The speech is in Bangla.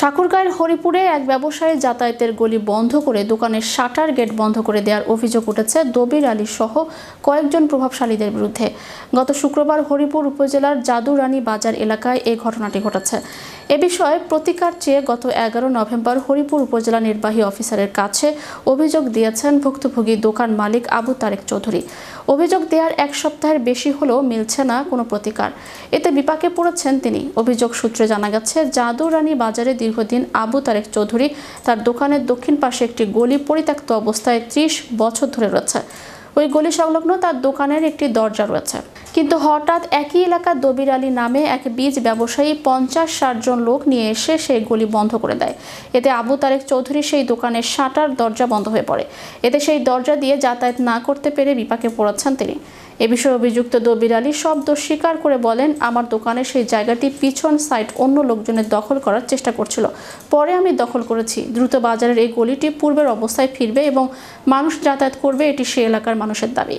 ঠাকুরগাঁয়ের হরিপুরে এক ব্যবসায়ী যাতায়াতের গলি বন্ধ করে দোকানের শাটার গেট বন্ধ করে দেওয়ার অভিযোগ উঠেছে দবির আলী সহ কয়েকজন প্রভাবশালীদের বিরুদ্ধে। গত শুক্রবার হরিপুর উপজেলার জাদুরানী বাজার এলাকায় এই ঘটনাটি ঘটেছে। এ বিষয়ে প্রতিকার চেয়ে গত এগারো নভেম্বর হরিপুর উপজেলা নির্বাহী অফিসারের কাছে অভিযোগ দিয়েছেন ভুক্তভোগী দোকান মালিক আবু তারেক চৌধুরী। অভিযোগ দেওয়ার এক সপ্তাহের বেশি হলেও মিলছে না কোনো প্রতিকার। এতে বিপাকে পড়েছেন তিনি। অভিযোগ সূত্রে জানা গেছে, জাদুরানী বাজারে দীর্ঘদিন আবু তারেক চৌধুরী তার দোকানের দক্ষিণ পাশে একটি গলি পরিত্যক্ত অবস্থায় ত্রিশ বছর ধরে রয়েছে। ওই গলি সংলগ্ন তার দোকানের একটি দরজা রয়েছে। কিন্তু হঠাৎ একই এলাকার দবির আলী নামে এক বীজ ব্যবসায়ী পঞ্চাশ ষাট জন লোক নিয়ে এসে সেই গলি বন্ধ করে দেয়। এতে আবু তারেক চৌধুরী সেই দোকানের শাটার দরজা বন্ধ হয়ে পড়ে। এতে সেই দরজা দিয়ে যাতায়াত না করতে পেরে বিপাকে পড়াচ্ছেন তিনি। এ বিষয়ে অভিযুক্ত দবির আলী সব দোষ স্বীকার করে বলেন, আমার দোকানের সেই জায়গাটি পিছন সাইড অন্য লোকজনের দখল করার চেষ্টা করছিল। পরে আমি দখল করেছি। দ্রুত বাজারের এই গলিটি পূর্বের অবস্থায় ফিরবে এবং মানুষ যাতায়াত করবে, এটি সে এলাকার মানুষের দাবি।